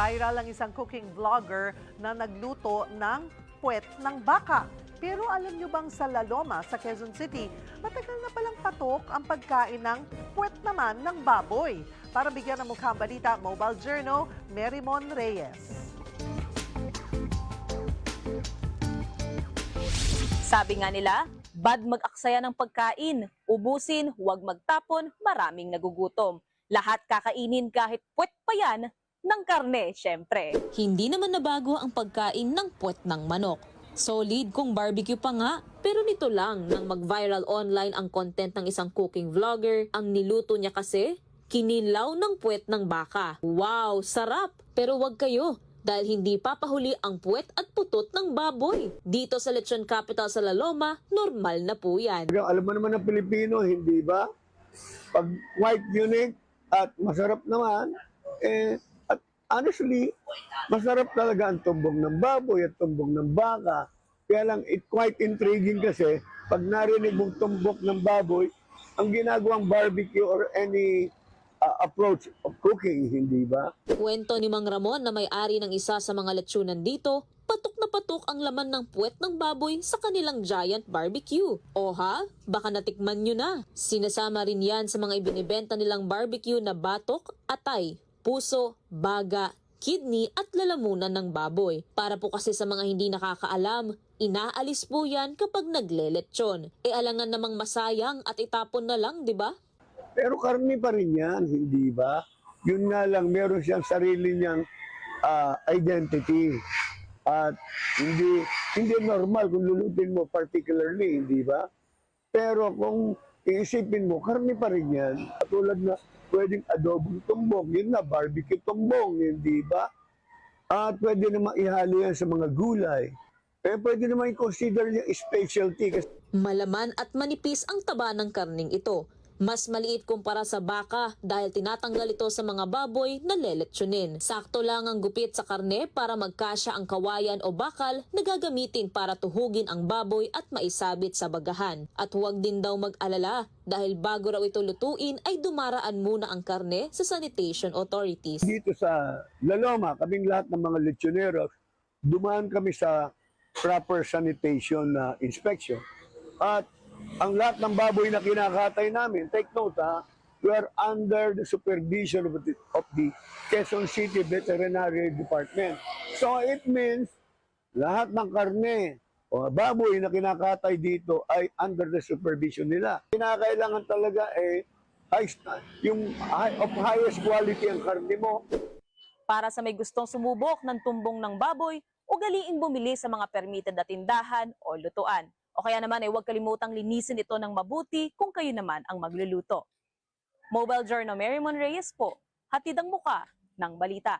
Nag-viral ang isang cooking vlogger na nagluto ng puwet ng baka. Pero alam nyo bang sa Laloma, sa Quezon City, matagal na palang patok ang pagkain ng puwet naman ng baboy. Para bigyan ng mukhang balita, Mobile Journal, Merymon Reyes. Sabi nga nila, bad mag-aksaya ng pagkain, ubusin, huwag magtapon, maraming nagugutom. Lahat kakainin kahit puwet pa yan ng karne, syempre. Hindi naman nabago ang pagkain ng puwet ng manok. Solid kung barbecue pa nga, pero nito lang nang mag-viral online ang content ng isang cooking vlogger, ang niluto niya kasi, kinilaw ng puwet ng baka. Wow, sarap! Pero wag kayo, dahil hindi papahuli ang puwet at putot ng baboy. Dito sa Lechon Capital sa La Loma, normal na po yan. Alam mo naman ng Pilipino, hindi ba? Pag white unique at masarap naman, eh, honestly, masarap talaga ang tumbong ng baboy at tumbong ng baka. Kaya lang, it quite intriguing kasi, pag narinig mong tumbok ng baboy, ang ginagawang barbecue or any uh, approach of cooking, hindi ba? Kwento ni Mang Ramon na may-ari ng isa sa mga lechonan dito, patok na patok ang laman ng puwet ng baboy sa kanilang giant barbecue. O ha? Baka natikman nyo na. Sinasama rin yan sa mga ibinibenta nilang barbecue na batok, atay, puso, baga, kidney at lalamunan ng baboy. Para po kasi sa mga hindi nakakaalam, inaalis po yan kapag naglelechon. E alangan namang masayang at itapon na lang, di ba? Pero karni pa rin yan, hindi ba? Yun nga lang, meron siyang sarili niyang ah, identity. At hindi hindi normal kung lulutin mo particularly, hindi ba? Pero kung iisipin mo, karni pa rin yan. Katulad na pwedeng adobong tumbong, yun na, barbecue tumbong, hindi ba? At pwede naman ihalo yan sa mga gulay. Eh, pwede naman i-consider niya specialty kasi Malaman at manipis ang taba ng karning ito. Mas maliit kumpara sa baka dahil tinatanggal ito sa mga baboy na leletsyonin. Sakto lang ang gupit sa karne para magkasya ang kawayan o bakal na gagamitin para tuhugin ang baboy at maisabit sa bagahan. At huwag din daw mag-alala dahil bago raw ito lutuin ay dumaraan muna ang karne sa sanitation authorities. dito sa Laloma, kaming lahat ng mga lechoneros, dumaan kami sa proper sanitation na inspection. At ang lahat ng baboy na kinakatay namin, take note ha, we are under the supervision of the, of the Quezon City Veterinary Department. So it means lahat ng karne o baboy na kinakatay dito ay under the supervision nila. Kinakailangan talaga eh sta- yung high, of highest quality ang karne mo. Para sa may gustong sumubok ng tumbong ng baboy, ugaliin bumili sa mga permitted na tindahan o lutuan. O kaya naman ay huwag kalimutang linisin ito ng mabuti kung kayo naman ang magluluto. Mobile Journal Merymon Reyes po, hatid ang muka ng balita.